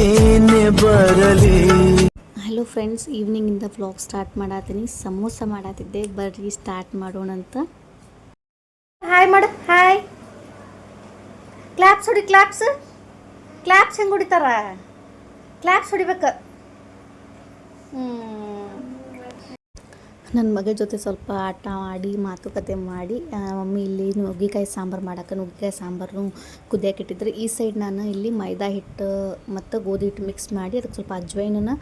ಏನೇ ಬರಲಿ. Hello friends ಈವ್ನಿಂಗಿಂದ ವ್ಲಾಗ್ ಸ್ಟಾರ್ಟ್ ಮಾಡತ್ತೀನಿ ಸಮೋಸ ಮಾಡಾತಿದ್ದೆ. ಬರ್ರಿ ಸ್ಟಾರ್ಟ್ ಮಾಡೋಣ ಅಂತ. ಹಾಯ್ ಮಾಡ ಹಾಯ್ ಕ್ಲಾಪ್ಸ್ ಹೊಡಿ ಕ್ಲಾಪ್ಸ್ ಕ್ಲಾಪ್ಸ್ ಹೆಂಗೆ ಹೊಡಿತಾರ? ಕ್ಲಾಪ್ಸ್ ಹೊಡಿಬೇಕು. ನನ್ನ ಮಗ ಜೊತೆ ಸ್ವಲ್ಪ ಆಟ ಆಡಿ, ಮಾತುಕತೆ ಮಾಡಿ ಮಮ್ಮಿ ಇಲ್ಲಿ ನುಗ್ಗಿಕಾಯಿ ಸಾಂಬಾರು ಮಾಡಕ್ಕೆ ನುಗ್ಗಿಕಾಯಿ ಸಾಂಬಾರು ಕುದಿಯಕ್ಕೆ ಇಟ್ಟಿದ್ರೆ ಈ ಸೈಡ್ ನಾನು ಇಲ್ಲಿ ಮೈದಾ ಹಿಟ್ಟು ಮತ್ತು ಗೋಧಿ ಹಿಟ್ಟು ಮಿಕ್ಸ್ ಮಾಡಿ ಅದಕ್ಕೆ ಸ್ವಲ್ಪ ಅಜ್ವೈನನ್ನು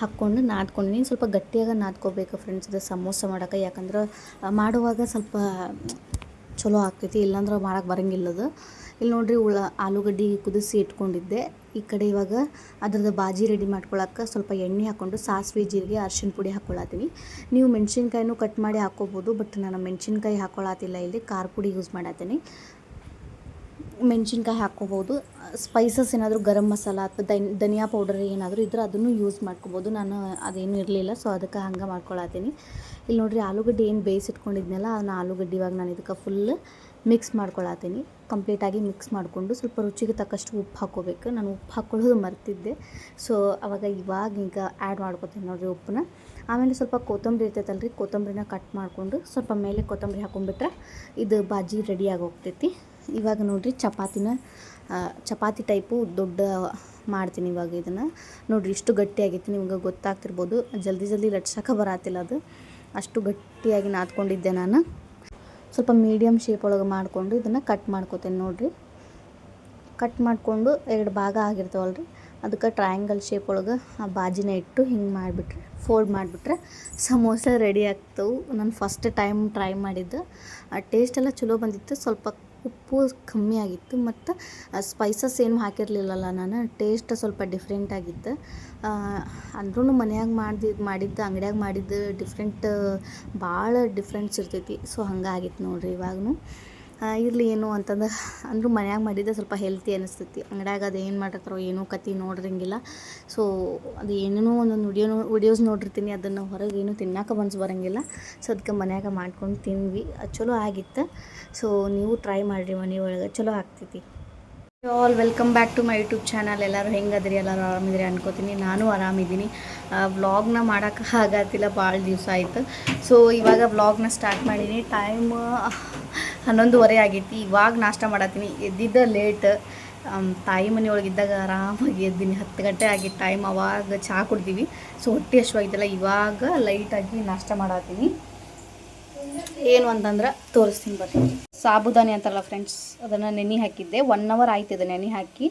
ಹಾಕ್ಕೊಂಡು ನಾದ್ಕೊಂಡಿನಿ. ಸ್ವಲ್ಪ ಗಟ್ಟಿಯಾಗಿ ನಾದ್ಕೋಬೇಕು ಫ್ರೆಂಡ್ಸ್ ಇದು ಸಮೋಸ ಮಾಡೋಕೆ ಯಾಕಂದ್ರೆ ಮಾಡುವಾಗ ಸ್ವಲ್ಪ ಚಲೋ ಆಗ್ತೈತಿ. ಇಲ್ಲಾಂದ್ರೆ ಮಾಡೋಕ್ಕೆ ಬರಂಗಿಲ್ಲ ಅದು ಇಲ್ಲಿ ನೋಡ್ರಿ ಉಳ್ಳ ಆಲೂಗಡ್ಡೆ ಕುದಿಸಿ ಇಟ್ಕೊಂಡಿದ್ದೆ. ಈ ಕಡೆ ಇವಾಗ ಅದ್ರದ್ದು ಬಾಜಿ ರೆಡಿ ಮಾಡ್ಕೊಳಕ್ಕೆ ಸ್ವಲ್ಪ ಎಣ್ಣೆ ಹಾಕ್ಕೊಂಡು ಸಾಸಿವೆ, ಜೀರಿಗೆ ಅರ್ಶಿನ ಪುಡಿ ಹಾಕ್ಕೊಳತ್ತೀನಿ. ನೀವು ಮೆಣಸಿನ್ಕಾಯಿನೂ ಕಟ್ ಮಾಡಿ ಹಾಕ್ಕೋಬೋದು ಬಟ್ ನಾನು ಮೆಣಸಿನ್ಕಾಯಿ ಹಾಕ್ಕೊಳತ್ತಿಲ್ಲ ಇಲ್ಲಿ, ಖಾರ ಪುಡಿ ಯೂಸ್ ಮಾಡತ್ತೀನಿ. ಮೆಣಸಿನ್ಕಾಯಿ ಹಾಕ್ಕೋಬೋದು ಸ್ಪೈಸಸ್ ಏನಾದರೂ ಗರಂ ಮಸಾಲ ಅಥವಾ ದನ್ ಧನಿಯಾ ಪೌಡರ್ ಏನಾದರೂ ಇದ್ರೆ ಅದನ್ನು ಯೂಸ್ ಮಾಡ್ಕೋಬೋದು. ನಾನು ಅದೇನು ಇರಲಿಲ್ಲ ಸೊ ಅದಕ್ಕೆ ಹಂಗೆ ಮಾಡ್ಕೊಳತ್ತೀನಿ. ಇಲ್ಲಿ ನೋಡಿರಿ, ಆಲೂಗಡ್ಡೆ ಏನು ಬೇಯಿಸಿಟ್ಕೊಂಡಿದ್ನಲ್ಲ, ಅದನ್ನ ಆಲೂಗಡ್ಡೆ ಇವಾಗ ನಾನು ಇದಕ್ಕೆ ಫುಲ್ ಮಿಕ್ಸ್ ಮಾಡ್ಕೊಳತ್ತೀನಿ. ಕಂಪ್ಲೀಟಾಗಿ ಮಿಕ್ಸ್ ಮಾಡಿಕೊಂಡು ಸ್ವಲ್ಪ ರುಚಿಗೆ ತಕ್ಕಷ್ಟು ಉಪ್ಪು ಹಾಕ್ಕೋಬೇಕು. ನಾನು ಉಪ್ಪು ಹಾಕ್ಕೊಳ್ಳೋದು ಮರ್ತಿದ್ದೆ. ಸೊ, ಅವಾಗ ಇವಾಗ ಈಗ ಆ್ಯಡ್ ಮಾಡ್ಕೊತೀನಿ ನೋಡಿರಿ ಉಪ್ಪನ್ನ. ಆಮೇಲೆ ಸ್ವಲ್ಪ ಕೊತ್ತಂಬರಿ ಇರ್ತೈತಲ್ರಿ, ಕೊತ್ತಂಬರಿನ ಕಟ್ ಮಾಡಿಕೊಂಡು ಸ್ವಲ್ಪ ಮೇಲೆ ಕೊತ್ತಂಬರಿ ಹಾಕೊಂಡ್ಬಿಟ್ರೆ ಇದು ಬಾಜಿ ರೆಡಿ ಹೋಗ್ತೈತಿ. ಇವಾಗ ನೋಡಿರಿ ಚಪಾತಿನ ಚಪಾತಿ ಟೈಪು ದೊಡ್ಡ ಮಾಡ್ತೀನಿ ಇವಾಗ ಇದನ್ನು. ನೋಡಿರಿ ಇಷ್ಟು ಗಟ್ಟಿಯಾಗೈತಿ ನಿಮ್ಗೆ ಗೊತ್ತಾಗ್ತಿರ್ಬೋದು. ಜಲ್ದಿ ಜಲ್ದಿ ಲಟ್ಸಕ್ಕೆ ಬರತ್ತಿಲ್ಲ ಅದು. ಅಷ್ಟು ಗಟ್ಟಿಯಾಗಿ ನಾದ್ಕೊಂಡಿದ್ದೆ ನಾನು. ಸ್ವಲ್ಪ ಮೀಡಿಯಮ್ ಶೇಪ್ ಒಳಗೆ ಮಾಡಿಕೊಂಡು ಇದನ್ನು ಕಟ್ ಮಾಡ್ಕೋತೀನಿ ನೋಡಿರಿ. ಕಟ್ ಮಾಡಿಕೊಂಡು ಎರಡು ಭಾಗ ಆಗಿರ್ತಾವಲ್ರಿ. ಅದಕ್ಕೆ ಟ್ರಯಾಂಗಲ್ ಶೇಪ್ ಒಳಗೆ ಆ ಬಾಜಿನ ಇಟ್ಟು ಹಿಂಗೆ ಮಾಡಿಬಿಟ್ರೆ ಫೋಲ್ಡ್ ಮಾಡಿಬಿಟ್ರೆ ಸಮೋಸ ರೆಡಿ ಆಗ್ತವೆ. ನಾನು ಫಸ್ಟ್ ಟೈಮ್ ಟ್ರೈ ಮಾಡಿದ್ದು. ಆ ಟೇಸ್ಟ್ ಎಲ್ಲ ಚಲೋ ಬಂದಿತ್ತು. ಸ್ವಲ್ಪ ಉಪ್ಪು ಕಮ್ಮಿ ಆಗಿತ್ತು, ಮತ್ತು ಸ್ಪೈಸಸ್ ಏನು ಹಾಕಿರಲಿಲ್ಲಲ್ಲ ನಾನು ಟೇಸ್ಟ್ ಸ್ವಲ್ಪ ಡಿಫ್ರೆಂಟ್ ಆಗಿತ್ತು. ಅಂದ್ರೂ ಮನ್ಯಾಗ ಮಾಡಿದ, ಮಾಡಿದ್ದು, ಅಂಗಡ್ಯಾಗ ಮಾಡಿದ್ದು ಡಿಫ್ರೆಂಟ್ ಭಾಳ ಡಿಫ್ರೆನ್ಸ್ ಇರ್ತೈತಿ. ಸೊ ಹಂಗಾಗಿತ್ತು ನೋಡಿರಿ ಇವಾಗೂ ಇರಲಿ ಏನು ಅಂತಂದ್ರೆ, ಅಂದರೂ ಮನ್ಯಾಗ ಮಾಡಿದ್ದೆ ಸ್ವಲ್ಪ ಹೆಲ್ತಿ ಅನಿಸ್ತೈತಿ. ಅಂಗಡ್ಯಾಗ ಅದು ಏನು ಮಾಡತ್ತಾರೋ ಏನೋ ಕತಿ ನೋಡಿರಂಗಿಲ್ಲ. ಸೊ ಅದು ಏನೇನೋ ಒಂದೊಂದು ವಿಡಿಯೋ ವಿಡಿಯೋಸ್ ನೋಡಿರ್ತೀನಿ. ಅದನ್ನು ಹೊರಗೆ ಏನು ತಿನ್ನೋಕೆ ಮನ್ಸು ಬರೋಂಗಿಲ್ಲ. ಸೊ ಅದಕ್ಕೆ ಮನ್ಯಾಗ ಮಾಡ್ಕೊಂಡು ತಿಂದ್ವಿ. ಅದು ಚಲೋ ಆಗಿತ್ತು. ಸೊ ನೀವು ಟ್ರೈ ಮಾಡಿರಿ ಮನೆಯೊಳಗೆ ಚಲೋ ಆಗ್ತೈತಿ. All welcome back to my YouTube channel ಎಲ್ಲರೂ ಹೆಂಗದ್ರಿ? ಎಲ್ಲರೂ ಆರಾಮಿದ್ರಿ ಅನ್ಕೋತೀನಿ. ನಾನು ಆರಾಮಿದ್ದೀನಿ. ವ್ಲಾಗ್ನ ಮಾಡೋಕೆ ಆಗತ್ತಿಲ್ಲ ಭಾಳ ದಿವಸ ಆಯಿತು. ಸೊ ಇವಾಗ ವ್ಲಾಗ್ನ ಸ್ಟಾರ್ಟ್ ಮಾಡೀನಿ. ಟೈಮ್ ಹನ್ನೊಂದುವರೆ ಆಗೈತಿ. ಇವಾಗ ನಾಷ್ಟ ಮಾಡತ್ತೀನಿ. ಎದ್ದಿದ್ದ ಲೇಟ್ ತಾಯಿ ಮನೆಯೊಳಗೆ ಇದ್ದಾಗ ಆರಾಮಾಗಿ ಎದ್ದೀನಿ. ಹತ್ತು ಗಂಟೆ ಆಗಿತ್ತು ಟೈಮ್ ಅವಾಗ ಚಹಾ ಕುಡ್ತೀವಿ ಸೊ ಹೊಟ್ಟೆ ಹಶ್ವಾಗಿದ್ದಲ್ಲ ಇವಾಗ ಲೈಟಾಗಿ ನಾಷ್ಟ ಮಾಡತ್ತೀನಿ. ಏನು ಅಂತಂದ್ರೆ ತೋರಿಸ್ತೀನಿ ಬರ್ರಿ. ಸಾಬುದಾನಿ ಅಂತಾರಲ್ಲ ಫ್ರೆಂಡ್ಸ್ ಅದನ್ನು ನೆನೆ ಹಾಕಿದ್ದೆ. ಒನ್ ಅವರ್ ಆಯ್ತು ಇದು ನೆನೆ ಹಾಕಿ.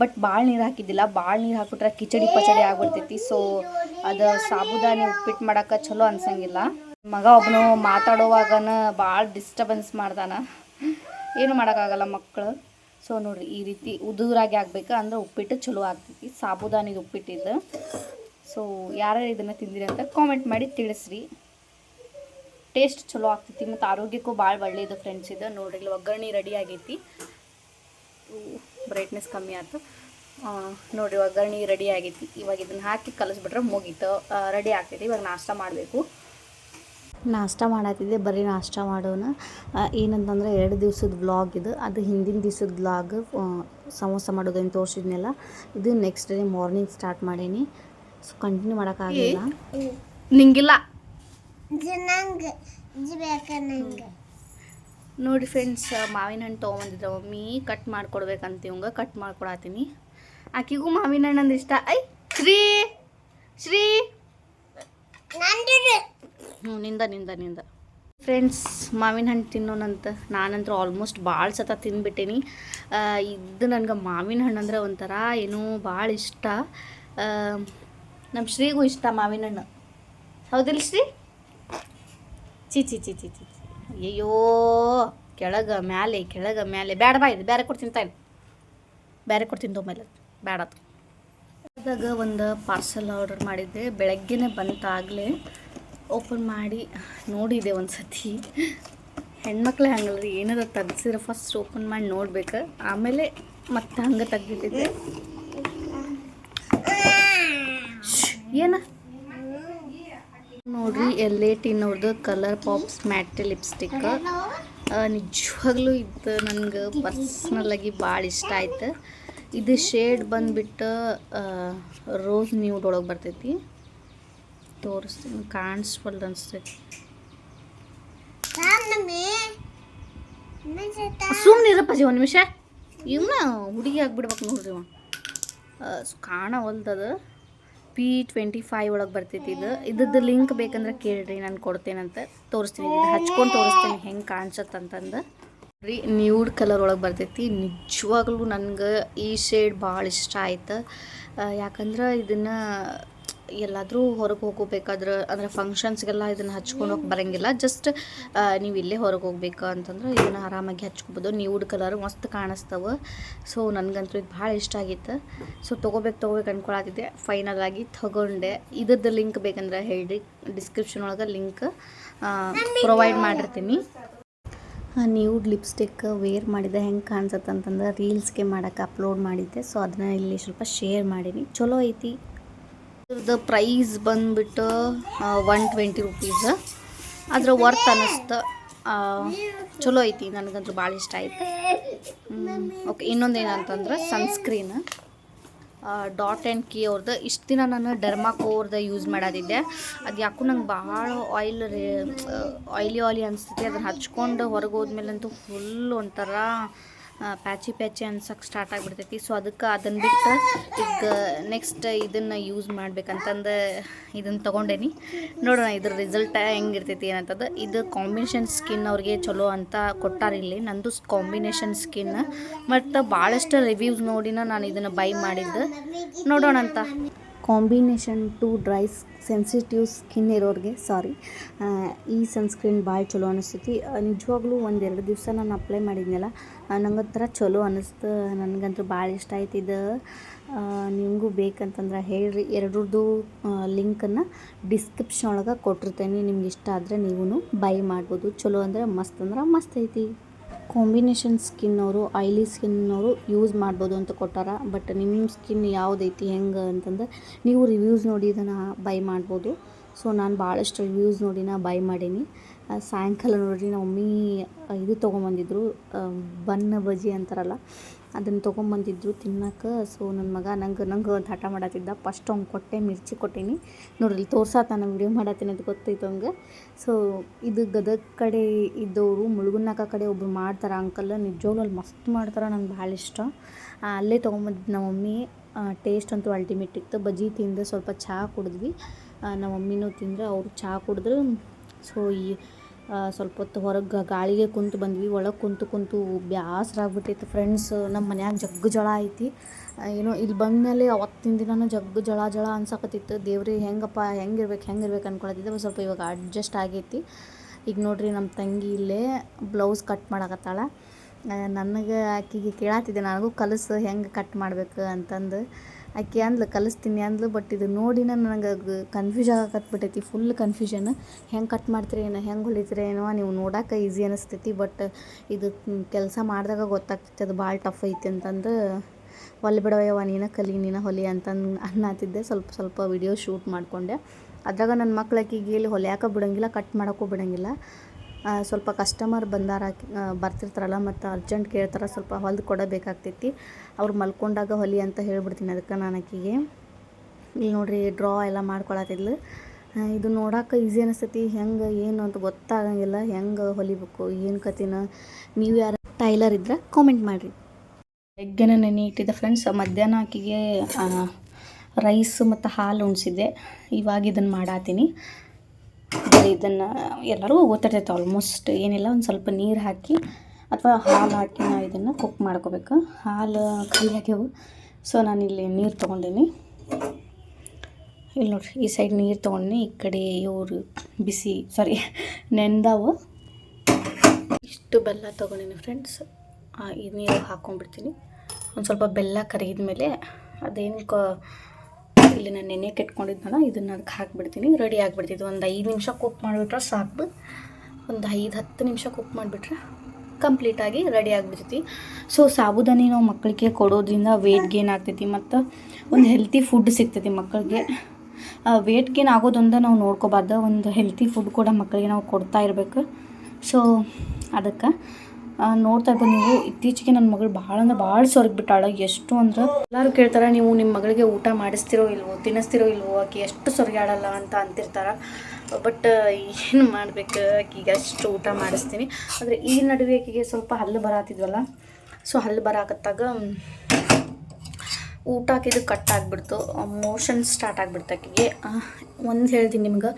ಬಟ್ ಭಾಳ ನೀರು ಹಾಕಿದ್ದಿಲ್ಲ. ಭಾಳ ನೀರು ಹಾಕಿಬಿಟ್ರೆ ಕಿಚಡಿ ಪಚಡಿ ಆಗ್ಬಿಡ್ತೈತಿ. ಸೊ ಅದು ಸಾಬುದಾನಿ ಉಪ್ಪಿಟ್ಟು ಮಾಡೋಕೆ ಚಲೋ ಅನ್ಸಂಗಿಲ್ಲ. ಮಗ ಒಬ್ಬನು ಮಾತಾಡೋವಾಗನ ಭಾಳ ಡಿಸ್ಟರ್ಬೆನ್ಸ್ ಮಾಡ್ದಾನ. ಏನು ಮಾಡೋಕ್ಕಾಗಲ್ಲ ಮಕ್ಕಳು ಸೊ ನೋಡಿರಿ, ಈ ರೀತಿ ಉದುರಾಗಿ ಆಗ್ಬೇಕು ಅಂದ್ರೆ ಉಪ್ಪಿಟ್ಟು ಚಲೋ ಆಗ್ತೈತಿ. ಸಾಬುದಾನಿದು ಉಪ್ಪಿಟ್ಟಿದ್ದು. ಸೊ ಯಾರು ಇದನ್ನು ತಿಂದಿರಿ ಅಂತ ಕಾಮೆಂಟ್ ಮಾಡಿ ತಿಳಿಸ್ರಿ. ಟೇಸ್ಟ್ ಚಲೋ ಆಗ್ತೈತಿ ಮತ್ತು ಆರೋಗ್ಯಕ್ಕೂ ಭಾಳ ಒಳ್ಳೆಯದು ಫ್ರೆಂಡ್ಸ್ ಇದು. ನೋಡ್ರಿ ಇಲ್ಲಿ ಒಗ್ಗರಣೆ ರೆಡಿ ಆಗೈತಿ. ಬ್ರೈಟ್ನೆಸ್ ಕಮ್ಮಿ ಆಯ್ತು ನೋಡಿರಿ ಒಗ್ಗರಣೆ ರೆಡಿ ಆಗೈತಿ. ಇವಾಗ ಇದನ್ನ ಹಾಕಿ ಕಲಿಸ್ಬಿಟ್ರೆ ಮುಗೀತು. ರೆಡಿ ಆಗ್ತೈತಿ. ಇವಾಗ ನಾಷ್ಟ ಮಾಡಬೇಕು. ನಾಷ್ಟ ಮಾಡತ್ತಿದ್ದೆ. ಬರೀ ನಾಷ್ಟ ಮಾಡೋಣ ಏನಂತಂದ್ರೆ ಎರಡು ದಿವ್ಸದ ಬ್ಲಾಗ್ ಇದು. ಅದು ಹಿಂದಿನ ದಿವಸದ ಬ್ಲಾಗ್ ಸಮೋಸ ಮಾಡೋದೇನು ತೋರಿಸಿದ್ನೆಲ್ಲ ಇದು ನೆಕ್ಸ್ಟ್ ಡೇ ಮಾರ್ನಿಂಗ್ ಸ್ಟಾರ್ಟ್ ಮಾಡೀನಿ. ಸೊ ಕಂಟಿನ್ಯೂ ಮಾಡೋಕ್ಕಾಗಲಿಲ್ಲ ನಿಂಗಿಲ್ಲ. ನೋಡಿ ಫ್ರೆಂಡ್ಸ್ ಮಾವಿನ ಹಣ್ಣು ತೊಗೊಂಬಂದಿದ್ದ ಮಮ್ಮಿ ಕಟ್ ಮಾಡ್ಕೊಡ್ಬೇಕಂತ ಇವಂಗ ಕಟ್ ಮಾಡ್ಕೊಡತ್ತೀನಿ ಆಕಿಗೂ ಮಾವಿನ ಹಣ್ಣು ಅಂದ್ರೆ ಇಷ್ಟ. ಐ ಶ್ರೀ ಶ್ರೀ. ಹ್ಞೂ ನಿಂದ ನಿಂದ ನಿಂದ. ಫ್ರೆಂಡ್ಸ್ ಮಾವಿನ ಹಣ್ಣು ತಿನ್ನೋನಂತ ನಾನಂತೂ ಆಲ್ಮೋಸ್ಟ್ ಭಾಳ ಸತ ತಿಂದ್ಬಿಟ್ಟೀನಿ ಇದು ನನಗೆ ಮಾವಿನ ಹಣ್ಣು ಅಂದ್ರೆ ಒಂಥರ ಏನೋ ಭಾಳ ಇಷ್ಟ. ನಮ್ಮ ಶ್ರೀಗೂ ಇಷ್ಟ ಮಾವಿನ ಹಣ್ಣು ಹೌದಿಲ್ಲ ಶ್ರೀ? ಚಿ ಚಿ ಚಿ ಚಿ ಚಿ ಅಯ್ಯೋ ಕೆಳಗೆ ಮ್ಯಾಲೆ, ಕೆಳಗ ಮ್ಯಾಲೆ. ಬೇಡ ಬಾ ಇದು ಬೇರೆ ಕೊಡ್ತೀನಿ ತಾಯಿ ಬೇರೆ ಕೊಡ್ತೀನಿ ತೊಂಬಲ್ಲ ಬೇಡ ಅದು. ಅದಾಗ ಒಂದು ಪಾರ್ಸಲ್ ಆರ್ಡರ್ ಮಾಡಿದ್ದೆ. ಬೆಳಗ್ಗೆನೇ ಬಂತಾಗಲೇ ಓಪನ್ ಮಾಡಿ ನೋಡಿದೆ ಒಂದು ಸತಿ ಹೆಣ್ಮಕ್ಳು ಹಂಗಲ್ರಿ, ಏನಾರ ತೆಗ್ಸಿದ್ರೆ ಫಸ್ಟ್ ಓಪನ್ ಮಾಡಿ ನೋಡ್ಬೇಕು. ಆಮೇಲೆ ಮತ್ತೆ ಹಂಗೆ ತೆಗ್ದಿಟ್ಟಿದ್ದೆ. ಏನ? ನೋಡ್ರಿ ಎಲ್ ಎ ಟಿನವ್ರದ್ದು ಕಲರ್ ಪಾಪ್ಸ್ ಮ್ಯಾಟ್ ಲಿಪ್ಸ್ಟಿಕ್ ನಿಜವಾಗ್ಲೂ ಇದು ನನಗೆ ಪರ್ಸ್ನಲ್ಲಾಗಿ ಭಾಳ ಇಷ್ಟ ಆಯ್ತು. ಇದು ಶೇಡ್ ಬಂದುಬಿಟ್ಟು ರೋಸ್ ನ್ಯೂಡ್ ಒಳಗೆ ಬರ್ತೈತಿ. ತೋರಿಸ್ತೀನಿ ಕಾಣಿಸ್ಬಲ್ದು ಅನಿಸ್ತೈತಿ ಸುಮ್ಮನೆ ಇರಪ್ಪ ಒಂದು ನಿಮಿಷ. ಇವನ ಹುಡುಗಿ ಆಗ್ಬಿಡ್ಬೇಕು ನೋಡ್ರಿ ಇವ. ಕಾಣವಲ್ದದ ಪಿ ಟ್ವೆಂಟಿ ಫೈವ್ ಒಳಗೆ ಬರ್ತೈತಿ ಇದು. ಇದ್ರದ್ದು ಲಿಂಕ್ ಬೇಕಂದ್ರೆ ಕೇಳ್ರಿ, ನಾನು ಕೊಡ್ತೇನಂತ ತೋರಿಸ್ತೀನಿ. ಇದು ಹಚ್ಕೊಂಡು ತೋರಿಸ್ತೀನಿ ಹೆಂಗೆ ಕಾಣಿಸತ್ತಂತಂದು. ರೀ ನ್ಯೂಡ್ ಕಲರ್ ಒಳಗೆ ಬರ್ತೈತಿ. ನಿಜವಾಗ್ಲೂ ನನಗೆ ಈ ಶೇಡ್ ಭಾಳ ಇಷ್ಟ ಆಯ್ತು. ಯಾಕಂದ್ರೆ ಇದನ್ನು ಎಲ್ಲಾದರೂ ಹೊರಗೆ ಹೋಗಬೇಕಾದ್ರೆ, ಅಂದರೆ ಫಂಕ್ಷನ್ಸ್ಗೆಲ್ಲ ಇದನ್ನು ಹಚ್ಕೊಂಡು ಹೋಗಿ ಬರೋಂಗಿಲ್ಲ. ಜಸ್ಟ್ ನೀವು ಇಲ್ಲೇ ಹೊರಗೆ ಹೋಗ್ಬೇಕು ಅಂತಂದ್ರೆ ಇದನ್ನು ಆರಾಮಾಗಿ ಹಚ್ಕೋಬೋದು. ನ್ಯೂಡ್ ಕಲರ್ ಮಸ್ತ್ ಕಾಣಿಸ್ತವೆ. ಸೊ ನನಗಂತೂ ಇದು ಭಾಳ ಇಷ್ಟ ಆಗಿತ್ತು. ಸೊ ತೊಗೋಬೇಕು ತೊಗೋಬೇಕು ಅಂದ್ಕೊಳತಿದ್ದೆ ಫೈನಲ್ ಆಗಿ ತಗೊಂಡೆ. ಇದ್ರದ್ದು ಲಿಂಕ್ ಬೇಕಂದ್ರೆ ಹೇಳ್ರಿ. ಡಿಸ್ಕ್ರಿಪ್ಷನ್ ಒಳಗೆ ಲಿಂಕ್ ಪ್ರೊವೈಡ್ ಮಾಡಿರ್ತೀನಿ. ನ್ಯೂಡ್ ಲಿಪ್ಸ್ಟಿಕ್ ವೇರ್ ಮಾಡಿದ್ದೆ ಹೆಂಗೆ ಕಾಣಿಸತ್ತಂತಂದ್ರೆ ರೀಲ್ಸ್ಗೆ ಮಾಡೋಕ್ಕೆ ಅಪ್ಲೋಡ್ ಮಾಡಿದ್ದೆ. ಸೊ ಅದನ್ನ ಇಲ್ಲಿ ಸ್ವಲ್ಪ ಶೇರ್ ಮಾಡೀನಿ. ಚಲೋ ಐತಿ. ಇದ್ರದ್ದು ಪ್ರೈಸ್ ಬಂದ್ಬಿಟ್ಟು ಒನ್ ಟ್ವೆಂಟಿ ರುಪೀಸ್ ಅದ್ರ ವರ್ತ್ ಅನ್ನಿಸ್ತು ಚಲೋ ಐತಿ. ನನಗಂತೂ ಭಾಳ ಇಷ್ಟ ಆಯ್ತು. ಓಕೆ ಇನ್ನೊಂದು ಏನಂತಂದ್ರೆ ಸನ್ಸ್ಕ್ರೀನ್ ಡಾಟ್ ಆ್ಯಂಡ್ ಕೀ ಅವ್ರದ್ದು ಇಷ್ಟು ದಿನ ನಾನು ಡರ್ಮಾಕೋ ಅವ್ರದ್ದು ಯೂಸ್ ಮಾಡೋದಿದ್ದೆ. ಅದು ಯಾಕೋ ನಂಗೆ ಭಾಳ ಆಯಿಲ್ ಆಯ್ಲಿ ಆಯ್ಲಿ ಅನಿಸ್ತೈತಿ ಅದನ್ನು ಹಚ್ಕೊಂಡು ಹೊರಗೆ ಹೋದ್ಮೇಲಂತೂ ಫುಲ್ ಒಂಥರ ಪ್ಯಾಚಿ ಪ್ಯಾಚಿ ಅನ್ಸಕ್ಕೆ ಸ್ಟಾರ್ಟ್ ಆಗಿಬಿಡ್ತೈತಿ. ಸೊ ಅದಕ್ಕೆ ಅದನ್ನು ಬಿಟ್ಟು ಈಗ ನೆಕ್ಸ್ಟ್ ಇದನ್ನು ಯೂಸ್ ಮಾಡ್ಬೇಕಂತಂದು ಇದನ್ನು ತೊಗೊಂಡೇನಿ. ನೋಡೋಣ ಇದ್ರ ರಿಸಲ್ಟ್ ಹೆಂಗಿರ್ತೈತಿ ಏನಂತದ್ದು ಇದು ಕಾಂಬಿನೇಷನ್ ಸ್ಕಿನ್ ಅವ್ರಿಗೆ ಚಲೋ ಅಂತ ಕೊಟ್ಟಾರ ಇಲ್ಲಿ. ನಂದು ಕಾಂಬಿನೇಷನ್ ಸ್ಕಿನ್ ಮತ್ತು ಭಾಳಷ್ಟು ರಿವ್ಯೂಸ್ ನೋಡಿನ ನಾನು ಇದನ್ನು ಬೈ ಮಾಡಿದ್ದು. ನೋಡೋಣ ಅಂತ. Combination to dry sensitive skin ಇರೋರಿಗೆ ಸಾರಿ ಈ ಸನ್ಸ್ಕ್ರೀನ್ ಭಾಳ ಚಲೋ ಅನಿಸ್ತೈತಿ ನಿಜವಾಗ್ಲೂ ಒಂದೆರಡು ದಿವಸ ನಾನು ಅಪ್ಲೈ ಮಾಡಿದ್ನಲ್ಲ ನಂಗೊಂಥರ ಚಲೋ ಅನ್ನಿಸ್ತು ನನಗಂತೂ ಭಾಳ ಇಷ್ಟ ಆಯ್ತು ಇದು. ನಿಮಗೂ ಬೇಕಂತಂದ್ರೆ ಹೇಳ್ರಿ. ಎರಡರದ್ದು ಲಿಂಕನ್ನು ಡಿಸ್ಕ್ರಿಪ್ಷನ್ ಒಳಗೆ ಕೊಟ್ಟಿರ್ತೇನೆ. ನಿಮ್ಗೆ ಇಷ್ಟ ಆದರೆ ನೀವು ಬೈ ಮಾಡ್ಬೋದು. ಚಲೋ ಅಂದರೆ ಮಸ್ತ್ ಅಂದ್ರೆ ಮಸ್ತ್ ಐತಿ. ಕಾಂಬಿನೇಷನ್ ಸ್ಕಿನ್ ಅವರು, ಆಯ್ಲಿ ಸ್ಕಿನ್ನವರು ಯೂಸ್ ಮಾಡ್ಬೋದು ಅಂತ ಕೊಟ್ಟಾರ. ಬಟ್ ನಿಮ್ಮ ಸ್ಕಿನ್ ಯಾವುದೈತಿ ಹೆಂಗೆ ಅಂತಂದ್ರೆ ನೀವು ರಿವ್ಯೂಸ್ ನೋಡಿ ಇದನ್ನು ಬೈ ಮಾಡ್ಬೋದು. ಸೊ, ನಾನು ಭಾಳಷ್ಟು ರಿವ್ಯೂಸ್ ನೋಡಿ ನಾ ಬೈ ಮಾಡೀನಿ. ಸಾಯಂಕಾಲ ನೋಡ್ರಿ ನಮ್ಮ ಮಮ್ಮಿ ಇದು ತೊಗೊಂಬಂದಿದ್ರು ಬನ್ನ ಬಜ್ಜಿ ಅಂತಾರಲ್ಲ, ಅದನ್ನು ತೊಗೊಂಬಂದಿದ್ರು ತಿನ್ನಕ್ಕೆ ಸೊ ನನ್ನ ಮಗ ನಂಗೆ ನಂಗೆ ಹಠ ಮಾಡತ್ತಿದ್ದ ಫಸ್ಟ್ ಅವ್ನು ಕೊಟ್ಟೆ, ಮಿರ್ಚಿ ಕೊಟ್ಟೀನಿ. ನೋಡ್ರಿ ನಾನು ವಿಡಿಯೋ ಮಾಡತ್ತೀನಿ ಅದು ಗೊತ್ತೈತೆ ಹಂಗೆ ಸೊ ಇದು ಗದಗ ಕಡೆ ಇದ್ದವರು, ಮುಳುಗುನಾಕ ಕಡೆ ಒಬ್ಬರು ಮಾಡ್ತಾರೆ ಅಂಕಲ್. ನಿಜವಾಗ್ಲೂ ಅಲ್ಲಿ ಮಸ್ತ್ ಮಾಡ್ತಾರೆ, ನಂಗೆ ಭಾಳ ಇಷ್ಟ. ಅಲ್ಲೇ ತೊಗೊಂಬಂದಿದ್ದು ನಮ್ಮ ಮಮ್ಮಿ ಟೇಸ್ಟ್ ಅಂತೂ ಅಲ್ಟಿಮೇಟ್ ಇತ್ತು. ಬಜ್ಜಿ ತಿಂದು ಸ್ವಲ್ಪ ಚಹಾ ಕುಡಿದ್ವಿ. ನಮ್ಮ ಮಮ್ಮಿನೂ ತಿಂದ್ರೆ, ಅವರು ಚಹಾ ಕುಡಿದ್ರು. ಸೊ ಈ ಸ್ವಲ್ಪ ಹೊತ್ತು ಹೊರಗೆ ಗಾಳಿಗೆ ಕುಂತು ಬಂದ್ವಿ. ಒಳಗೆ ಕುಂತು ಕುಂತು ಬ್ಯಾಸರ ಫ್ರೆಂಡ್ಸ್ ನಮ್ಮ ಮನ್ಯಾಗ ಜಗ್ಗು ಜಳ ಐತಿ. ಏನೋ ಇಲ್ಲಿ ಬಂದಮೇಲೆ ಅವತ್ತಿನ ದಿನನೂ ಜಗ್ಗು ಜಳ ಜಳ ಅನ್ಸಕತ್ತಿತ್ತು. ದೇವ್ರಿ, ಹೆಂಗಪ್ಪ, ಹೆಂಗಿರ್ಬೇಕು ಹೆಂಗಿರ್ಬೇಕು ಅನ್ಕೊಳತ್ತಿದ್ದೆ. ಸ್ವಲ್ಪ ಇವಾಗ ಅಡ್ಜಸ್ಟ್ ಆಗೈತಿ. ಈಗ ನೋಡ್ರಿ ನಮ್ಮ ತಂಗಿ ಇಲ್ಲೇ ಬ್ಲೌಸ್ ಕಟ್ ಮಾಡಕತ್ತಾಳ. ನನಗೆ ಆಕಿಗೆ ಕೇಳತ್ತಿದ್ದೆ ನನಗೂ ಕಲಸು, ಹೆಂಗೆ ಕಟ್ ಮಾಡ್ಬೇಕು? ಅಂತಂದು. ಆಕೆ ಅಂದ್ಲು, ಕಲಿಸ್ತೀನಿ ಅಂದ್ಲು ಬಟ್ ಇದು ನೋಡಿನ ನನಗೆ ಕನ್ಫ್ಯೂಸ್ ಆಗಕತ್ಬಿಟ್ಟೈತಿ ಫುಲ್ ಕನ್ಫ್ಯೂಷನ್ ಹೆಂಗೆ ಕಟ್ ಮಾಡ್ತೀರಿ ಏನೋ, ಹೆಂಗೆ ಹೊಲಿತೀರಿ ಏನೋ, ನೀವು ನೋಡೋಕೆ ಈಸಿ ಅನಿಸ್ತೈತಿ ಬಟ್ ಇದು ಕೆಲಸ ಮಾಡಿದಾಗ ಗೊತ್ತಾಗ್ತೈತಿ, ಅದು ಭಾಳ ಟಫ್ ಐತಿ ಅಂತಂದು ಹೊಲಿ ಬಿಡವಯ್ಯವ ನೀನ ಕಲಿ, ನೀನ ಹೊಲಿ ಅಂತಂದು ಅನ್ನತ್ತಿದ್ದೆ. ಸ್ವಲ್ಪ ಸ್ವಲ್ಪ ವಿಡಿಯೋ ಶೂಟ್ ಮಾಡಿಕೊಂಡೆ. ಅದ್ರಾಗ ನನ್ನ ಮಕ್ಳಾಕಿಗೆ ಇಲ್ಲಿ ಹೊಲಿಯಾಕ ಬಿಡೋಂಗಿಲ್ಲ ಕಟ್ ಮಾಡೋಕ್ಕೂ ಬಿಡೋಂಗಿಲ್ಲ. ಸ್ವಲ್ಪ ಕಸ್ಟಮರ್ ಬಂದಾರ ಬರ್ತಿರ್ತಾರಲ್ಲ ಮತ್ತು ಅರ್ಜೆಂಟ್ ಕೇಳ್ತಾರೆ, ಸ್ವಲ್ಪ ಹೊಲ್ದು ಕೊಡಬೇಕಾಗ್ತೈತಿ ಅವ್ರು ಮಲ್ಕೊಂಡಾಗ ಹೊಲಿ ಅಂತ ಹೇಳ್ಬಿಡ್ತೀನಿ ಅದಕ್ಕೆ ನಾನು ಆಕಿಗೆ. ಇಲ್ಲಿ ನೋಡಿರಿ ಡ್ರಾ ಎಲ್ಲ ಮಾಡ್ಕೊಳತ್ತಿದ್ಲು ಇದು ನೋಡೋಕೆ ಈಸಿ ಅನಿಸ್ತೈತಿ. ಹೆಂಗೆ, ಏನು ಅಂತ ಗೊತ್ತಾಗಂಗಿಲ್ಲ. ಹೆಂಗೆ ಹೊಲಿಬೇಕು, ಏನು ಕತಿನ ನೀವು ಯಾರು ಟೈಲರ್ ಇದ್ರೆ ಕಾಮೆಂಟ್ ಮಾಡಿರಿ. ಬೆಳಗ್ಗೆನೇ ನೆನೆ ಇಟ್ಟಿದ್ದೆ ಫ್ರೆಂಡ್ಸ್ ಮಧ್ಯಾಹ್ನ ಆಕಿಗೆ ರೈಸ್ ಮತ್ತು ಹಾಲು ಉಣಿಸಿದ್ದೆ. ಇವಾಗ ಇದನ್ನು ಮಾಡಾತೀನಿ. ಬರೀ ಇದನ್ನು ಎಲ್ಲರಿಗೂ ಗೊತ್ತಿರ್ತೈತೆ ಆಲ್ಮೋಸ್ಟ್ ಏನಿಲ್ಲ, ಒಂದು ಸ್ವಲ್ಪ ನೀರು ಹಾಕಿ ಅಥವಾ ಹಾಲು ಹಾಕಿ ನಾವು ಇದನ್ನು ಕುಕ್ ಮಾಡ್ಕೋಬೇಕು. ಹಾಲು ಖಾಲಿ ಆಗ್ಯಾವು. ಸೊ ನಾನಿಲ್ಲಿ ನೀರು ತೊಗೊಂಡೀನಿ. ಇಲ್ಲಿ ನೋಡ್ರಿ, ಈ ಸೈಡ್ ನೀರು ತೊಗೊಂಡಿನಿ, ಈ ಕಡೆ ಇವರು ಬಿಸಿ ಸಾರಿ ನೆಂದಾವು ಇಷ್ಟು ಬೆಲ್ಲ ತೊಗೊಂಡಿನಿ ಫ್ರೆಂಡ್ಸ್ ಈ ನೀರು ಹಾಕ್ಕೊಂಡ್ಬಿಡ್ತೀನಿ ಒಂದು ಸ್ವಲ್ಪ ಬೆಲ್ಲ ಕರಗಿದ ಮೇಲೆ ಅದೇನು ಕ ಇಲ್ಲಿ ನಾನು ನೆನೆ ಕೆಟ್ಕೊಂಡಿದ್ನಲ್ಲ, ಇದನ್ನು ಅದಕ್ಕೆ ಹಾಕಿಬಿಡ್ತೀನಿ. ರೆಡಿ ಆಗಿಬಿಡ್ತಿದ್ದು ಒಂದು ಐದು ನಿಮಿಷ ಕುಕ್ ಮಾಡಿಬಿಟ್ರೆ ಸಾಕು ಒಂದು ಐದು ಹತ್ತು ನಿಮಿಷ ಕುಕ್ ಮಾಡಿಬಿಟ್ರೆ ಕಂಪ್ಲೀಟಾಗಿ ರೆಡಿ ಆಗಿಬಿಡ್ತೈತಿ ಸೊ ಸಾಬುದಾನಿ ನಾವು ಮಕ್ಕಳಿಗೆ ಕೊಡೋದ್ರಿಂದ ವೆಯ್ಟ್ ಗೇನ್ ಆಗ್ತೈತಿ ಮತ್ತು ಒಂದು ಹೆಲ್ತಿ ಫುಡ್ ಸಿಗ್ತೈತಿ ಮಕ್ಕಳಿಗೆ. ವೆಯ್ಟ್ ಗೇನ್ ಆಗೋದೊಂದು ನಾವು ನೋಡ್ಕೋಬಾರ್ದು. ಒಂದು ಹೆಲ್ತಿ ಫುಡ್ ಕೂಡ ಮಕ್ಕಳಿಗೆ ನಾವು ಕೊಡ್ತಾ ಇರಬೇಕು. ಸೊ ಅದಕ್ಕೆ ನೋಡ್ತಾ ಇರ್ಬೋದು ನೀವು. ಇತ್ತೀಚೆಗೆ ನನ್ನ ಮಗಳು ಭಾಳ ಅಂದ್ರೆ ಭಾಳ ಸೊರಗಿಬಿಟ್ಟಾಳ. ಎಷ್ಟು ಅಂದ್ರೆ ಎಲ್ಲರೂ ಕೇಳ್ತಾರೆ, ನೀವು ನಿಮ್ಮ ಮಗಳಿಗೆ ಊಟ ಮಾಡಿಸ್ತಿರೋ ಇಲ್ವೋ, ತಿನ್ನಿಸ್ತಿರೋ ಇಲ್ವೋ, ಆಕೆ ಎಷ್ಟು ಸೊರಗಾಡಲ್ಲ ಅಂತ ಅಂತಿರ್ತಾರೆ. ಬಟ್, ಏನು ಮಾಡಬೇಕು, ಆಕೆಗೆ ಅಷ್ಟು ಊಟ ಮಾಡಿಸ್ತೀನಿ. ಆದರೆ ಈ ನಡುವೆ ಆಕೆಗೆ ಸ್ವಲ್ಪ ಹಲ್ಲು ಬರಾತಿದ್ವಲ್ಲ, ಸೊ ಹಲ್ಲು ಬರಾಕತ್ತಾಗ, ಊಟ ಹಾಕಿದ್ದು ಕಟ್ ಆಗಿಬಿಡ್ತು. ಮೋಷನ್ ಸ್ಟಾರ್ಟ್ ಆಗಿಬಿಡ್ತು ಆಕೆಗೆ. ಒಂದು ಹೇಳ್ತೀನಿ ನಿಮ್ಗೆ.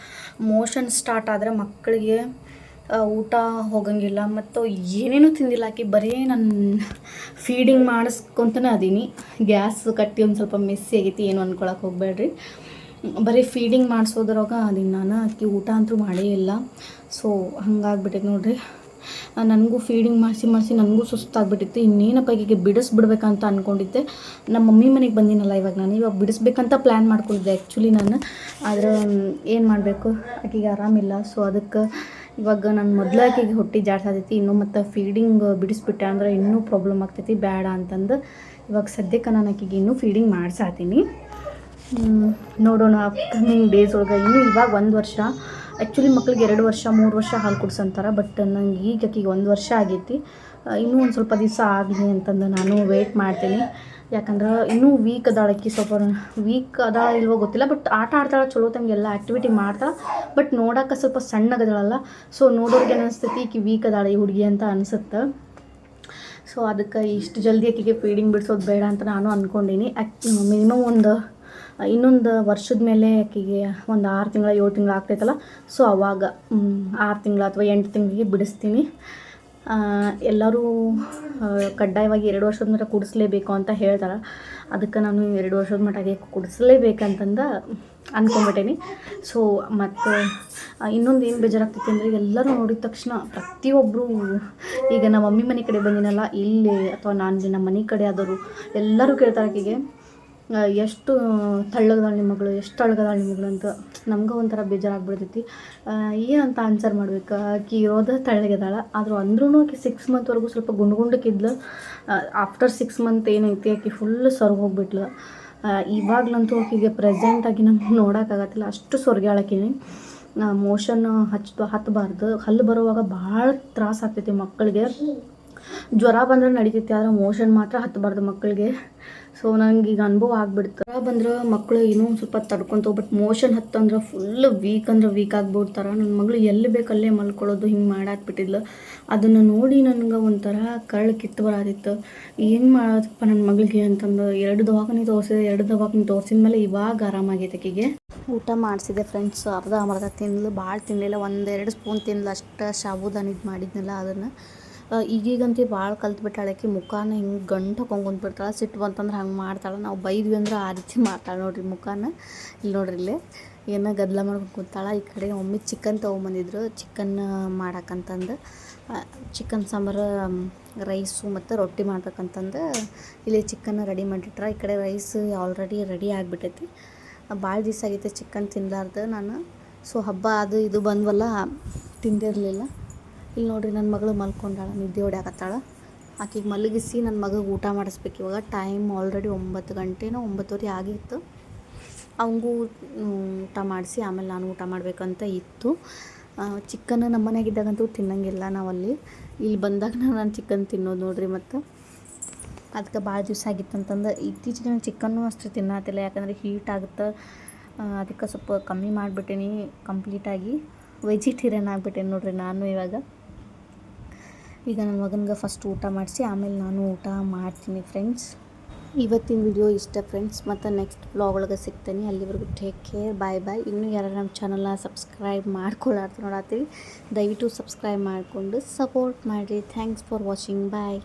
ಮೋಷನ್ ಸ್ಟಾರ್ಟ್ ಆದರೆ ಮಕ್ಕಳಿಗೆ ಊಟ ಹೋಗಂಗಿಲ್ಲ ಮತ್ತು ಏನೇನೂ ತಿಂದಿಲ್ಲ ಆಕೆ, ಬರೀ ನಾನು ಫೀಡಿಂಗ್ ಮಾಡಿಸ್ಕೊತನೇ ಅದೀನಿ. ಗ್ಯಾಸ್ ಕಟ್ಟಿ ಒಂದು ಸ್ವಲ್ಪ ಮೆಸ್ಸಿ ಆಗೈತಿ, ಏನು ಅನ್ಕೊಳಕ್ಕೆ ಹೋಗ್ಬೇಡ್ರಿ. ಬರೀ ಫೀಡಿಂಗ್ ಮಾಡಿಸೋದ್ರಾಗ ಅದೀನಿ ನಾನು, ಆಕೆ ಊಟ ಅಂತೂ ಮಾಡೇ ಇಲ್ಲ. ಸೊ ಹಂಗಾಗ್ಬಿಟ್ಟೈತೆ ನೋಡ್ರಿ. ನನಗೂ ಫೀಡಿಂಗ್ ಮಾಡಿಸಿ ಮಾಡಿಸಿ ನನಗೂ ಸುಸ್ತಾಗ್ಬಿಟ್ಟಿತ್ತು. ಇನ್ನೇನಪ್ಪ ಈಗ ಬಿಡಿಸ್ಬಿಡ್ಬೇಕಂತ ಅಂದ್ಕೊಂಡಿದ್ದೆ ನಮ್ಮ ಮಮ್ಮಿ ಮನೆಗೆ ಬಂದಿನಲ್ಲ ಇವಾಗ ನಾನು, ಇವಾಗ ಬಿಡಿಸ್ಬೇಕಂತ ಪ್ಲ್ಯಾನ್ ಮಾಡ್ಕೊಂಡಿದ್ದೆ ಆ್ಯಕ್ಚುಲಿ ನಾನು. ಆದರೆ, ಏನು ಮಾಡಬೇಕು? ಆಕೆಗೆ ಆರಾಮಿಲ್ಲ. ಸೊ ಅದಕ್ಕೆ ಇವಾಗ ನಾನು ಮೊದಲ ಆಕೆಗೆ ಹೊಟ್ಟೆ ಜಾಡ್ಸಾತೈತಿ, ಇನ್ನೂ ಮತ್ತು ಫೀಡಿಂಗ್ ಬಿಡಿಸ್ಬಿಟ್ಟೆ ಅಂದ್ರೆ ಇನ್ನೂ ಪ್ರಾಬ್ಲಮ್ ಆಗ್ತೈತಿ ಬೇಡ ಅಂತಂದು. ಇವಾಗ ಸದ್ಯಕ್ಕೆ ನಾನು ಆಕೆಗೆ ಇನ್ನೂ ಫೀಡಿಂಗ್ ಮಾಡ್ಸಾತೀನಿ. ನೋಡೋಣ ಅಪ್ಕಮಿಂಗ್ ಡೇಸ್ ಒಳಗೆ. ಇನ್ನೂ ಇವಾಗ ಒಂದು ವರ್ಷ ಆ್ಯಕ್ಚುಲಿ ಮಕ್ಳಿಗೆ ಎರಡು ವರ್ಷ, ಮೂರು ವರ್ಷ ಹಾಲು ಕುಡ್ಸಂತಾರೆ ಬಟ್ ನಂಗೆ ಈಗ ಆಕೆಗೆ ಒಂದು ವರ್ಷ ಆಗೈತಿ. ಇನ್ನೂ ಒಂದು ಸ್ವಲ್ಪ ದಿವಸ ಆಗಲಿ ಅಂತಂದು ನಾನು ವೆಯ್ಟ್ ಮಾಡ್ತೀನಿ. ಯಾಕಂದ್ರೆ ಇನ್ನೂ ವೀಕ್ ಅದಾಳಕ್ಕಿ ಸ್ವಲ್ಪ ವೀಕ್ ಅದಾಳ ಇಲ್ವೋ ಗೊತ್ತಿಲ್ಲ ಬಟ್ ಆಟ ಆಡ್ತಾಳೆ, ಚಲೋ ತಂಗೆ, ಎಲ್ಲ ಆ್ಯಕ್ಟಿವಿಟಿ ಮಾಡ್ತಾಳೆ. ಬಟ್ ನೋಡೋಕೆ ಸ್ವಲ್ಪ ಸಣ್ಣಗದಾಳಲ್ಲ ಸೊ ನೋಡೋರಿಗೆ ಅನಿಸ್ತೈತಿ, ಈಕಿ ವೀಕ್ ಅದಾಳ ಈ ಹುಡುಗಿ ಅಂತ ಅನಿಸುತ್ತೆ. ಸೊ ಅದಕ್ಕೆ ಇಷ್ಟು ಜಲ್ದಿ ಆಕೆಗೆ ಫೀಡಿಂಗ್ ಬಿಡಿಸೋದು ಬೇಡ ಅಂತ ನಾನು ಅಂದ್ಕೊಂಡೀನಿ ಮಿನಿಮಮ್ ಒಂದು, ಇನ್ನೊಂದು ವರ್ಷದ ಮೇಲೆ ಆಕೆಗೆ ಒಂದು ಆರು ತಿಂಗಳ, ಏಳು ತಿಂಗಳು ಆಗ್ತೈತಲ್ಲ ಸೊ ಅವಾಗ ಆರು ತಿಂಗಳು ಅಥವಾ ಎಂಟು ತಿಂಗಳಿಗೆ ಬಿಡಿಸ್ತೀನಿ. ಎಲ್ಲರೂ ಕಡ್ಡಾಯವಾಗಿ ಎರಡು ವರ್ಷದ ಮಟ್ಟ ಕುಡಿಸ್ಲೇಬೇಕು ಅಂತ ಹೇಳ್ತಾರೆ. ಅದಕ್ಕೆ ನಾನು ಎರಡು ವರ್ಷದ ಮಟ್ಟಿಗೆ ಕುಡಿಸ್ಲೇಬೇಕಂತಂದ ಅಂದ್ಕೊಂಬಿಟ್ಟೇನಿ ಸೊ ಮತ್ತು ಇನ್ನೊಂದು ಏನು ಬೇಜಾರಾಗ್ತೈತಿ ಅಂದರೆ ಎಲ್ಲರೂ ನೋಡಿದ ತಕ್ಷಣ ಪ್ರತಿಯೊಬ್ಬರು ಈಗ ನಮ್ಮ ಮಮ್ಮಿ ಮನೆ ಕಡೆ ಬಂದಿನಲ್ಲ, ಇಲ್ಲಿ ಅಥವಾ ನಾನು ನಮ್ಮ ಮನೆ ಕಡೆ ಆದವರು ಎಲ್ಲರೂ ಕೇಳ್ತಾರೆ ಆಕೆಗೆ ಎಷ್ಟು ತಳ್ಳಗದಾಳ ನಿಮ್ಮ ಮಗಳು, ಎಷ್ಟು ತಳ್ಳಗದಾಳ ನಿಮ್ಮ ಮಗಳು ಅಂತ ನಮಗೂ ಒಂಥರ ಬೇಜಾರಾಗ್ಬಿಡ್ತೈತಿ. ಏನಂತ ಆನ್ಸರ್ ಮಾಡ್ಬೇಕು? ಆಕಿ ಇರೋದು ತಳ್ಳಗದಾಳ, ಆದರೂ ಅಂದ್ರೂ ಆಕೆ ಸಿಕ್ಸ್ ಮಂತ್ವರೆಗೂ ಸ್ವಲ್ಪ ಗುಂಡು ಗುಂಡಕ್ಕಿದ್ಲು ಆಫ್ಟರ್ ಸಿಕ್ಸ್ ಮಂತ್ ಏನೈತಿ, ಆಕೆ ಫುಲ್ ಸೊರ್ಗ ಹೋಗ್ಬಿಟ್ಲು. ಇವಾಗ್ಲಂತೂ ಆಕೆಗೆ ಪ್ರೆಸೆಂಟಾಗಿ ನಮ್ಗೆ ನೋಡೋಕ್ಕಾಗತ್ತಿಲ್ಲ ಅಷ್ಟು ಸೊರ್ಗ್ಯಾಳಕಿನಿ. ಮೋಷನ್ ಹಚ್ಚ ಹತ್ತಬಾರ್ದು ಹಲ್ಲು ಬರುವಾಗ ಭಾಳ ತ್ರಾಸ ಆಗ್ತೈತಿ ಮಕ್ಕಳಿಗೆ. ಜ್ವರ ಬಂದ್ರೆ ನಡಿತೈತಿ, ಆದ್ರೆ ಮೋಷನ್ ಮಾತ್ರ ಹತ್ತಬಾರ್ದು ಮಕ್ಕಳಿಗೆ. ಸೊ ನಂಗೆ ಈಗ ಅನುಭವ ಆಗ್ಬಿಡ್ತು. ಜ್ವರ ಬಂದ್ರೆ ಮಕ್ಕಳು ಏನೋ ಒಂದು ಸ್ವಲ್ಪ ತಡ್ಕೊತಾವೆ ಬಟ್ ಮೋಷನ್ ಹತ್ತಂದ್ರೆ ಫುಲ್ ವೀಕ್ ಅಂದ್ರೆ ವೀಕ್ ಆಗ್ಬಿಡ್ತಾರೆ. ನನ್ನ ಮಗಳು ಎಲ್ಲಿ ಬೇಕಲ್ಲೇ ಮಲ್ಕೊಳ್ಳೋದು, ಹಿಂಗೆ ಮಾಡಾಕ್ಬಿಟ್ಟಿದ್ಲು. ಅದನ್ನು ನೋಡಿ ನನಗೆ ಒಂಥರ ಕರಳು ಕಿತ್ತು ಬರಾದಿತ್ತು ಏನು ಮಾಡೋದಪ್ಪ ನನ್ನ ಮಗಳಿಗೆ ಅಂತಂದು, ಎರಡು ದವಾಖಾನೆ ತೋರಿಸಿದೆ, ಎರಡು ದವಾಖಾನೆ ತೋರಿಸಿದ ಮೇಲೆ ಇವಾಗ ಆರಾಮಾಗೈತೆ ಆಕೆಗೆ. ಊಟ ಮಾಡಿಸಿದೆ ಫ್ರೆಂಡ್ಸ್ ಅರ್ಧ ಅರ್ಧ ತಿನ್ಲು ಭಾಳ ತಿನ್ನಲಿಲ್ಲ ಒಂದೆರಡು ಸ್ಪೂನ್ ತಿನ್ಲು ಅಷ್ಟು ಸಾಬೂದಾನಿದ್ದು ಮಾಡಿದ್ನಲ್ಲ ಅದನ್ನು. ಈಗೀಗಂತೂ ಭಾಳ ಕಲ್ತ್ಬಿಟ್ಟಾಳೆ ಆಕಿ. ಮುಖಾನ ಹಿಂಗೆ ಗಂಟು ಹಾಕೊಂಡು ಕುಂತ್ಬಿಡ್ತಾಳೆ ಸಿಟ್ಟು ಬಂತಂದ್ರೆ ಹಂಗೆ ಮಾಡ್ತಾಳೆ. ನಾವು ಬೈದ್ವಿ ಅಂದ್ರೆ ಆ ರೀತಿ ಮಾಡ್ತಾಳೆ ನೋಡ್ರಿ ಮುಖಾನ. ಇಲ್ಲಿ ನೋಡ್ರಿ ಇಲ್ಲಿ. ಏನೋ ಗದ್ದಲ ಮಾಡ್ಕೊಂಡು ಕೂತಾಳೆ. ಈ ಕಡೆ ಒಮ್ಮೆ ಚಿಕನ್ ತೊಗೊಂಬಂದಿದ್ರು. ಚಿಕನ್ ಮಾಡಕ್ಕಂತಂದು ಚಿಕನ್ ಸಾಂಬಾರು ರೈಸು ಮತ್ತು ರೊಟ್ಟಿ ಮಾಡ್ಬೇಕಂತಂದು ಇಲ್ಲಿ ಚಿಕನ್ ರೆಡಿ ಮಾಡಿಟ್ರ. ಈ ಕಡೆ ರೈಸ್ ಆಲ್ರೆಡಿ ರೆಡಿ ಆಗಿಬಿಟ್ಟೈತಿ. ಭಾಳ ದಿವಸ ಆಗೈತೆ ಚಿಕನ್ ತಿನ್ನಲಾರ್ದು ನಾನು. ಸೊ ಹಬ್ಬ ಅದು ಇದು ಬಂದ್ವಲ್ಲ, ತಿಂದಿರಲಿಲ್ಲ. ಇಲ್ಲಿ ನೋಡ್ರಿ ನನ್ನ ಮಗಳು ಮಲ್ಕೊಂಡಾಳ, ನಿದ್ದೆ ಹೊಡ್ಯಾಕತ್ತಾಳ. ಆಕೆಗೆ ಮಲಗಿಸಿ ನನ್ನ ಮಗಗೆ ಊಟ ಮಾಡಿಸ್ಬೇಕು. ಇವಾಗ ಟೈಮ್ ಆಲ್ರೆಡಿ ಒಂಬತ್ತು ಗಂಟೆನೋ ಒಂಬತ್ತುವರೆ ಆಗಿತ್ತು. ಅವಂಗೂ ಊಟ ಮಾಡಿಸಿ ಆಮೇಲೆ ನಾನು ಊಟ ಮಾಡಬೇಕಂತ ಇತ್ತು. ಚಿಕನ್ ನಮ್ಮ ಮನೆಯಾಗಿದ್ದಾಗಂತೂ ತಿನ್ನಂಗಿಲ್ಲ ನಾವಲ್ಲಿ. ಇಲ್ಲಿ ಬಂದಾಗ ನಾನು ಚಿಕನ್ ತಿನ್ನೋದು ನೋಡ್ರಿ ಮತ್ತು. ಅದಕ್ಕೆ ಭಾಳ ದಿವಸ ಆಗಿತ್ತು ಅಂತಂದ್ರೆ ಇತ್ತೀಚೆಗೆ ನಾನು ಚಿಕನ್ನು ಅಷ್ಟು ತಿನ್ನತ್ತಿಲ್ಲ ಯಾಕಂದರೆ ಹೀಟ್ ಆಗುತ್ತೆ. ಅದಕ್ಕೆ ಸ್ವಲ್ಪ ಕಮ್ಮಿ ಮಾಡಿಬಿಟ್ಟೀನಿ ಕಂಪ್ಲೀಟಾಗಿ ವೆಜಿಟೇರಿಯನ್ ಆಗಿಬಿಟ್ಟೇನೆ ನೋಡ್ರಿ ನಾನು ಇವಾಗ. ಈಗ ನನ್ನ ಮಗನಿಗೆ ಫಸ್ಟ್ ಊಟ ಮಾಡಿಸಿ, ಆಮೇಲೆ ನಾನು ಊಟ ಮಾಡ್ತೀನಿ ಫ್ರೆಂಡ್ಸ್ ಇವತ್ತಿನ ವಿಡಿಯೋ ಇಷ್ಟ ಫ್ರೆಂಡ್ಸ್ ಮತ್ತು ನೆಕ್ಸ್ಟ್ ಬ್ಲಾಗ್ ಒಳಗೆ ಸಿಗ್ತೀನಿ. ಅಲ್ಲಿವರೆಗೂ ಟೇಕ್ ಕೇರ್ ಬಾಯ್ ಬಾಯ್ ಇನ್ನೂ ಯಾರು ನಮ್ಮ ಚಾನಲ್ನ ಸಬ್ಸ್ಕ್ರೈಬ್ ಮಾಡ್ಕೊಳ್ಳಾರ್ದು ನೋಡತ್ತೀವಿ ದಯವಿಟ್ಟು ಸಬ್ಸ್ಕ್ರೈಬ್ ಮಾಡಿಕೊಂಡು ಸಪೋರ್ಟ್ ಮಾಡಿರಿ. Thanks for watching bye